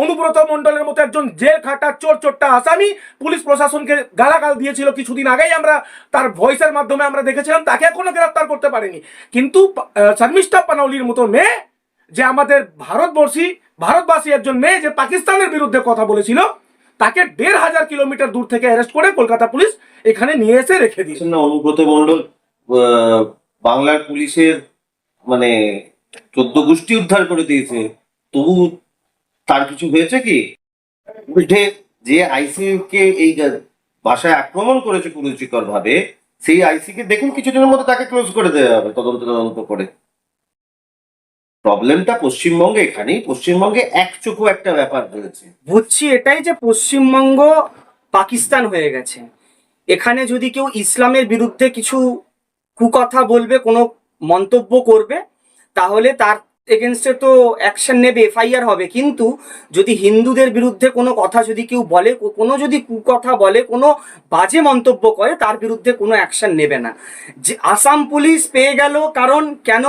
অনুব্রত মণ্ডলের মতো একজন জেল খাটা চোর চোরটা আসামি পুলিশ প্রশাসনকে গালাগাল দিয়েছিল কিছুদিন আগেই। আমরা তার ভয়েসের মাধ্যমে আমরা দেখেছিলাম, তাকে এখনও গ্রেফতার করতে পারেনি। কিন্তু শর্মিষ্ঠা পানাউলির মতো মেয়ে, যে আমাদের ভারতবর্ষী, ভারতবাসী একজন মেয়ে যে পাকিস্তানের বিরুদ্ধে কথা বলেছিল, তাকে দেড় হাজার কিলোমিটার দূর থেকে অ্যারেস্ট করে কলকাতা পুলিশ এখানে নিয়ে এসে রেখে দিয়েছে। না, অনুব্রত মন্ডল বাংলার পুলিশের মানে চোদ্দ গোষ্ঠী উদ্ধার করে দিয়েছে। তবু তার কিছু হয়েছে কি? উল্টে যে আইসি কে এই বাসায় আক্রমণ করেছে কুরুচিকর ভাবে সেই আইসি কে দেখুন কিছুদিনের মধ্যে তাকে ক্লোজ করে দেওয়া হবে, তদন্ত তদন্ত করে। প্রবলেমটা পশ্চিমবঙ্গে এখানেই, পশ্চিমবঙ্গে একচোখো একটা ব্যাপার রয়েছে। বুঝছি এটাই যে পশ্চিমবঙ্গ পাকিস্তান হয়ে গেছে। এখানে যদি কেউ ইসলামের বিরুদ্ধে কিছু কুকথা বলবে, কোনো মন্তব্য করবে, তাহলে তার এগেনস্টে তো অ্যাকশন নেবে এফআইআর হবে। কিন্তু যদি হিন্দুদের বিরুদ্ধে কোনো কথা যদি কেউ বলে কোনো যদি কুকথা বলে, কোনো বাজে মন্তব্য করে, তার বিরুদ্ধে কোনো অ্যাকশন নেবে না। যে আসাম পুলিশ পেয়ে গেল কারণ কেন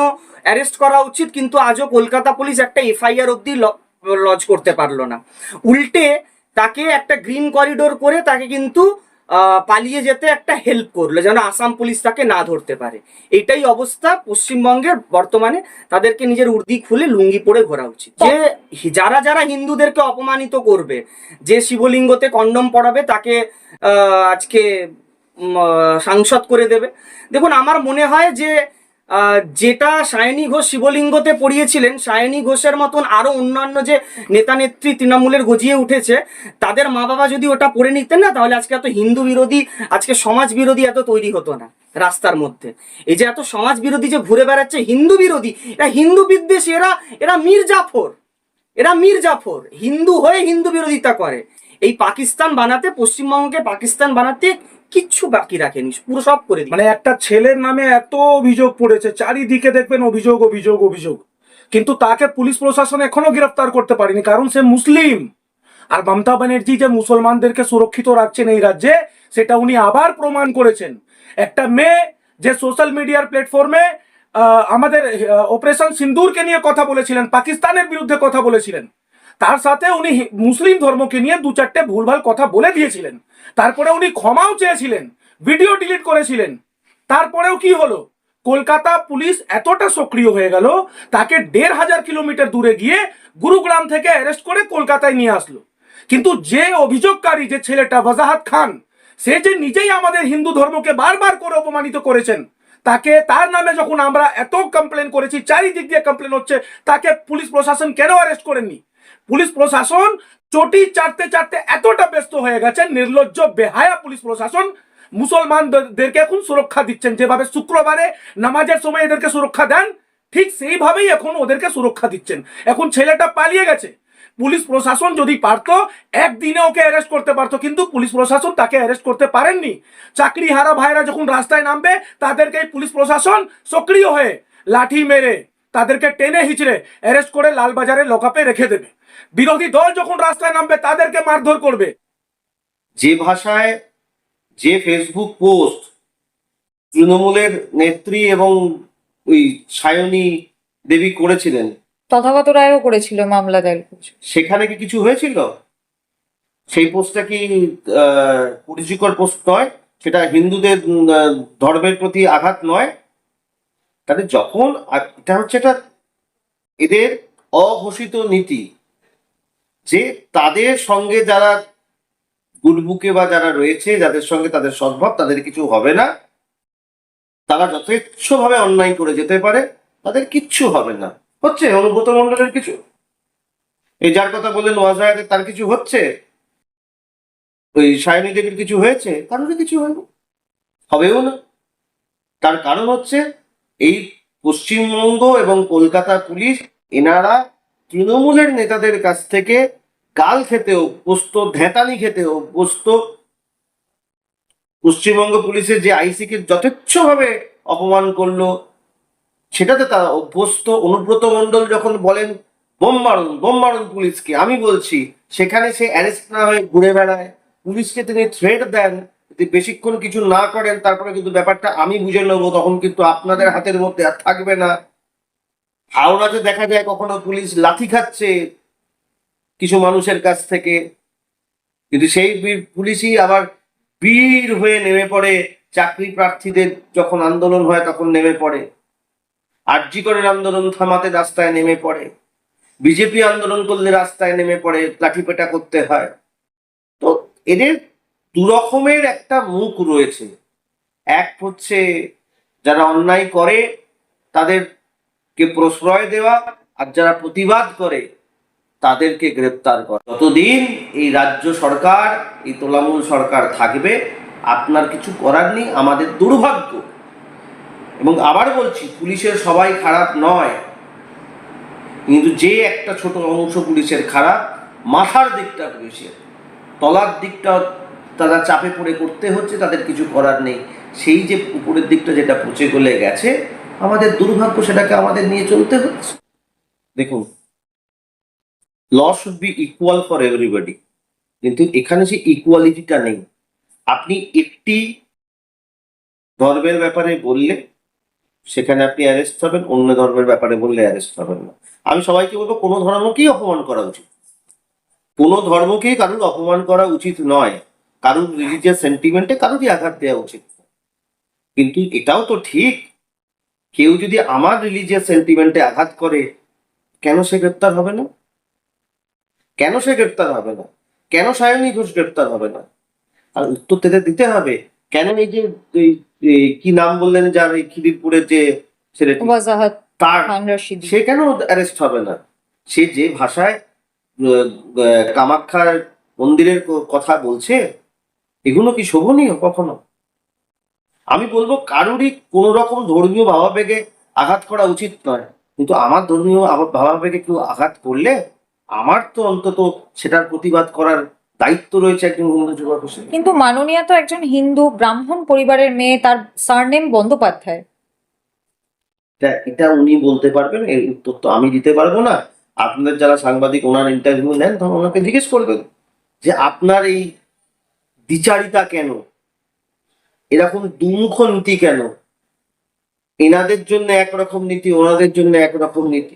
অ্যারেস্ট করা উচিত, কিন্তু আজও কলকাতা পুলিশ একটা এফআইআর অবধি লজ করতে পারল না। উল্টে তাকে একটা গ্রিন করিডোর করে তাকে কিন্তু পালিয়ে যেতে একটা হেল্প করল, যেন আসাম পুলিশ তাকে না ধরতে পারে। এটাই অবস্থা পশ্চিমবঙ্গের বর্তমানে। তাদেরকে নিজের উর্দি খুলে লুঙ্গি পরে ঘোরা উচিত। যে যারা যারা হিন্দুদেরকে অপমানিত করবে, যে শিবলিঙ্গতে কন্ডম পড়াবে তাকে আজকে সাংসদ করে দেবে। দেখুন, আমার মনে হয় যে যেটা সায়নী ঘোষ শিবলিঙ্গতে পড়িয়েছিলেন, সায়নী ঘোষের মতন আরও অন্যান্য যে নেতা নেত্রী তৃণমূলের গজিয়ে উঠেছে, তাদের মা বাবা যদি ওটা পড়ে নিতেন না, তাহলে আজকে এত হিন্দু বিরোধী, আজকে সমাজ বিরোধী এত তৈরি হতো না রাস্তার মধ্যে। এই যে এত সমাজ বিরোধী যে ঘুরে বেড়াচ্ছে হিন্দু বিরোধী, এরা হিন্দু বিদ্বেষী, এরা এরা মীর জাফর এরা মীর জাফর হিন্দু হয়ে হিন্দু বিরোধিতা করে। এই পাকিস্তান বানাতে পশ্চিমবঙ্গকে পাকিস্তান বানাতে কিচ্ছু বাকি রাখেনি, পুরো সব করে মানে একটা ছেলের নামে এত অভিযোগ পড়েছে, চারিদিকে দেখবেন অভিযোগ অভিযোগ অভিযোগ। কিন্তু তাকে পুলিশ প্রশাসন এখনও গ্রেফতার করতে পারেনি, কারণ সে মুসলিম। আর মমতা ব্যানার্জি যে মুসলমানদেরকে সুরক্ষিত রাখছেন এই রাজ্যে, সেটা উনি আবার প্রমাণ করেছেন। একটা মেয়ে যে সোশ্যাল মিডিয়ার প্ল্যাটফর্মে আমাদের অপারেশন সিন্দুরকে নিয়ে কথা বলেছিলেন, পাকিস্তানের বিরুদ্ধে কথা বলেছিলেন। তার সাথে উনি মুসলিম ধর্মকে নিয়ে দু চারটে ভুলভাল কথা বলে দিয়েছিলেন। তারপরে উনি ক্ষমাও চেয়েছিলেন ভিডিও ডিলিট করেছিলেন। তারপরেও কি হলো? কলকাতা পুলিশ এতটা সক্রিয় হয়ে গেল, তাকে দেড় হাজার কিলোমিটার দূরে গিয়ে গুরুগ্রাম থেকে অ্যারেস্ট করে কলকাতায় নিয়ে আসলো। কিন্তু যে অভিযোগকারী, যে ছেলেটা ওয়াজাহাত খান, সে যে নিজেই আমাদের হিন্দু ধর্মকে বারবার করে অপমানিত করেছেন, তাকে তার নামে যখন আমরা এত কমপ্লেন করেছি, চারিদিক দিয়ে কমপ্লেন হচ্ছে, তাকে পুলিশ প্রশাসন কেন অ্যারেস্ট করেননি? পুলিশ প্রশাসন চটি চাটতে চাটতে এতটা ব্যস্ত হয়ে গেছেন, নির্লজ্জ, বেহায়া পুলিশ প্রশাসন। মুসলমানদেরকে এখন সুরক্ষা দিচ্ছেন, যেভাবে শুক্রবারে নামাজের সময় এদেরকে সুরক্ষা দেন, ঠিক সেইভাবেই এখন ওদেরকে সুরক্ষা দিচ্ছেন। এখন ছেলেটা পালিয়ে গেছে। পুলিশ প্রশাসন যদি পারতো, একদিনে ওকে অ্যারেস্ট করতে পারতো, কিন্তু পুলিশ প্রশাসন তাকে অ্যারেস্ট করতে পারেননি। চাকরি হারা ভাইরা যখন রাস্তায় নামবে, তাদেরকে পুলিশ প্রশাসন সক্রিয় হয়ে লাঠি মেরে, তাদেরকে টেনে হিচড়ে অ্যারেস্ট করে লালবাজারে লকআপে রেখে দেবে। বিরোধী দল যখন রাস্তায় নামবে তাদেরকে মারধর করবে। যে ভাষায় যে ফেসবুক পোস্ট তৃণমূলের নেত্রী এবং ওই সায়নী দেবী করেছিলেন তথাগত রায়ও করেছিল মামলা দায়ের করেছিল। সেখানে কি কিছু হয়েছিল? সেই পোস্টটা কি আহ, কুরুচিকর পোস্ট নয়? সেটা হিন্দুদের ধর্মের প্রতি আঘাত নয়? তাহলে যখন এটা হচ্ছে এটা এদের অঘোষিত নীতি। যে তাদের সঙ্গে যারা গুডবুকে বা যারা রয়েছে, যাদের সঙ্গে তাদের সদ্ভাব, তাদের কিছু হবে না। তারা যথেচ্ছভাবে অন্যায় করে যেতে পারে, তাদের কিচ্ছু হবে না। হচ্ছে অনুব্রত মন্ডলের কিছু? এই যার কথা বললেন ওয়াজাহাদের তার কিছু হচ্ছে? ওই সায়নী দেবীর কিছু হয়েছে? কারোর কিছু হয়নি। হবেও না। তার কারণ হচ্ছে, এই পশ্চিমবঙ্গ এবং কলকাতা পুলিশ, এনারা তৃণমূলের নেতাদের কাছ থেকে গাল খেতে অভ্যস্ত ধেঁতানি খেতে অভ্যস্ত পশ্চিমবঙ্গ পুলিশের যে আইসিকে যথেচ্ছভাবে অপমান করল, সেটাতে তারা অভ্যস্ত। অনুব্রত মণ্ডল যখন বলেন, বোম মারুন বোম মারুন পুলিশকে, আমি বলছি, সেখানে সে অ্যারেস্ট না হয়ে ঘুরে বেড়ায়। পুলিশকে তিনি থ্রেট দেন, যদি বেশিক্ষণ কিছু না করেন, তারপরে কিন্তু ব্যাপারটা আমি বুঝে নেব, তখন কিন্তু আপনাদের হাতের মধ্যে আর থাকবে না। হাওড়াতে দেখা যায় কখনো পুলিশ লাথি খাচ্ছে কিছু মানুষের কাছ থেকে। কিন্তু সেই পুলিশই আবার বীর হয়ে নেমে পড়ে। চাকরি প্রার্থীদের যখন আন্দোলন হয় তখন নেমে পড়ে। আরজিকরের আন্দোলন থামাতে রাস্তায় নেমে পড়ে। বিজেপি আন্দোলন করলে রাস্তায় নেমে পড়ে, লাঠিপেটা করতে হয়। তো এদের দু রকমের একটা মুখ রয়েছে। এক হচ্ছে যারা অন্যায় করে, তাদেরকে প্রশ্রয় দেওয়া, আর যারা প্রতিবাদ করে তাদেরকে গ্রেপ্তার করে। যতদিন এই রাজ্য সরকার, এই তোলামূল সরকার থাকবে, আপনার কিছু করার নেই, আমাদের দুর্ভাগ্য। এবং আবার বলছি, পুলিশের সবাই খারাপ নয়। কিন্তু যে একটা ছোট অংশ পুলিশের খারাপ, মাথার দিকটা পুলিশের। তলার দিকটা তারা চাপে পড়ে করতে হচ্ছে, তাদের কিছু করার নেই। সেই যে উপরের দিকটা যেটা পচে গলে গেছে, আমাদের দুর্ভাগ্য, সেটাকে আমাদের নিয়ে চলতে হচ্ছে। দেখুন law should be equal for everybody কিন্তু এখানে সেই ইকুয়ালিটিটা নেই, আপনি একটি ধর্মের ব্যাপারে বললে সেখানে আপনি অ্যারেস্ট হবেন, অন্য ধর্মের ব্যাপারে বললে অ্যারেস্ট হবেন না। আমি সবাইকে বলব, কোনো ধর্মকেই অপমান করা উচিত। কোনো ধর্মকেই কারোর অপমান করা উচিত নয়। কারোর রিলিজিয়াস সেন্টিমেন্টে কারোরই আঘাত দেওয়া উচিত। কিন্তু এটাও তো ঠিক, কেউ যদি আমার রিলিজিয়াস সেন্টিমেন্টে আঘাত করে, কেন সে গ্রেপ্তার হবে না? কেন সে গ্রেপ্তার হবে না? কেন সায়নী ঘোষ গ্রেপ্তার হবে না? আর উত্তর তাদের দিতে হবে। কেন এই যে কি নাম বললেন যার এই খিদিরপুরের যে ছেলেটি? ওয়াজাহাত তার সে কেন অ্যারেস্ট হবে না? সে যে ভাষায় কামাখ্যার মন্দিরের কথা বলছে এগুলো কি শোভনীয় কখনো? আমি বলব কারোরই কোন রকম ধর্মীয় ভাবাবেগে আঘাত করা উচিত নয়। কিন্তু আমার ধর্মীয় ভাবাবেগে কেউ আঘাত করলে আমার তো অন্তত সেটার প্রতিবাদ করার দায়িত্ব রয়েছে একজন যুবক কিন্তু মাননীয়া তো একজন হিন্দু ব্রাহ্মণ পরিবারের মেয়ে তার সারনেম বন্দ্যোপাধ্যায়। এটা উনি বলতে পারবেন এর উত্তর তো আমি দিতে পারব না। আপনাদের যারা সাংবাদিক ওনার ইন্টারভিউ নেন তখন ওনাকে জিজ্ঞেস করবেন যে আপনার এই দ্বিচারিতা কেন? এরকম দুমুখ নীতি কেন? এনাদের জন্য একরকম নীতি ওনাদের জন্য একরকম নীতি।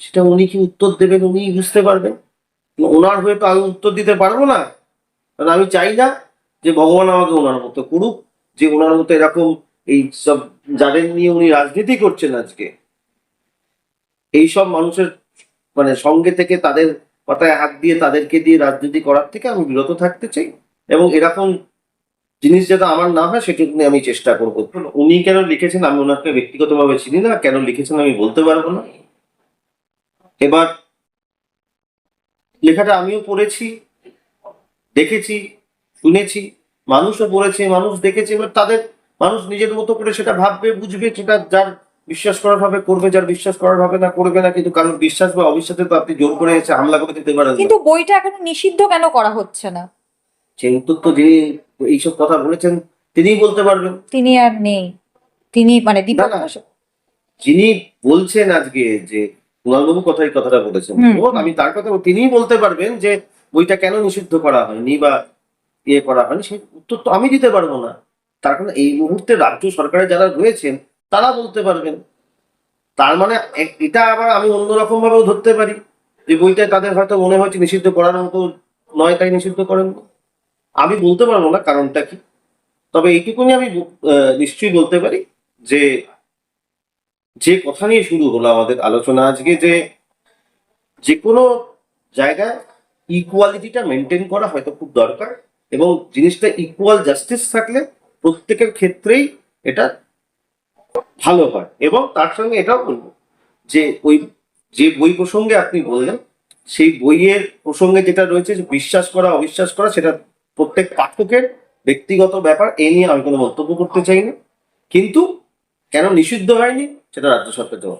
সেটা উনি কি উত্তর দেবেন উনি বুঝতে পারবেন? ওনার হয়ে তো আমি উত্তর দিতে পারব না। কারণ আমি চাই না যে ভগবান আমাকে ওনার মতো করুক, যে ওনার মতো এরকম এই সব যাদের নিয়ে উনি রাজনীতি করছেন আজকে। এই সব মানুষের মানে সঙ্গে থেকে তাদের কথায় হাত দিয়ে তাদেরকে দিয়ে রাজনীতি করার থেকে আমি বিরত থাকতে চাই। এবং এরকম জিনিস যাতে আমার না হয় সেটুকু আমি চেষ্টা করব। উনি কেন লিখেছেন আমি ওনাকে ব্যক্তিগতভাবে চিনি না, কেন লিখেছেন আমি বলতে পারব না। এবার লেখাটা আমিও পড়েছি দেখেছি শুনেছি মানুষও পড়েছে মানুষ দেখেছে এবার তাদের মানুষ নিজের মতো করে সেটা ভাববে বুঝবে সেটা যার বিশ্বাস করার ভাবে করবে যার বিশ্বাস করার ভাবে না করবে না কিন্তু কারণ বিশ্বাস বা অবিশ্বাসে তো আপনি জোর করে এসে হামলা করে দিতে পারেন কিন্তু বইটা এখন নিষিদ্ধ কেন করা হচ্ছে না? উত্তর তো যিনি এইসব কথা বলেছেন তিনিই বলতে পারবেন। তিনি আর নেই। তিনি মানে দীপক যিনি বলছেন আজকে যে কুণালবাবু কথাই কথাটা বলেছেন। এবং আমি তার কথা তিনিই বলতে পারবেন যে বইটা কেন নিষিদ্ধ করা হয়নি বা ইয়ে করা হয়নি সেই উত্তর তো আমি দিতে পারব না। তার কারণ এই মুহূর্তে রাজ্য সরকারে যারা রয়েছেন তারা বলতে পারবেন। তার মানে এটা আবার আমি অন্যরকম ভাবেও ধরতে পারি। যে বইটা তাদের হয়তো মনে হচ্ছে নিষিদ্ধ করার মতো নয় তাই নিষিদ্ধ করেন আমি বলতে পারব না কারণটা কি। তবে এইটুকুনি আমি নিশ্চয়ই বলতে পারি যে যে কথা নিয়ে শুরু হলো আমাদের আলোচনা আজকে যে যে কোনো জায়গায় ইকুয়ালিটিটা মেনটেন করা হয়তো খুব দরকার এবং জিনিসটা ইকুয়াল জাস্টিস থাকলে প্রত্যেকের ক্ষেত্রেই এটা ভালো হয়। এবং তার সঙ্গে এটাও বলব যে ওই যে বই প্রসঙ্গে আপনি বললেন, সেই বইয়ের প্রসঙ্গে যেটা রয়েছে বিশ্বাস করা, অবিশ্বাস করা, সেটা প্রত্যেক পাঠকের ব্যক্তিগত ব্যাপার এ নিয়ে আমি কোনো মন্তব্য করতে চাই না কিন্তু কেন নিষিদ্ধ হয়নি? সেটা রাজ্য সরকার জবাব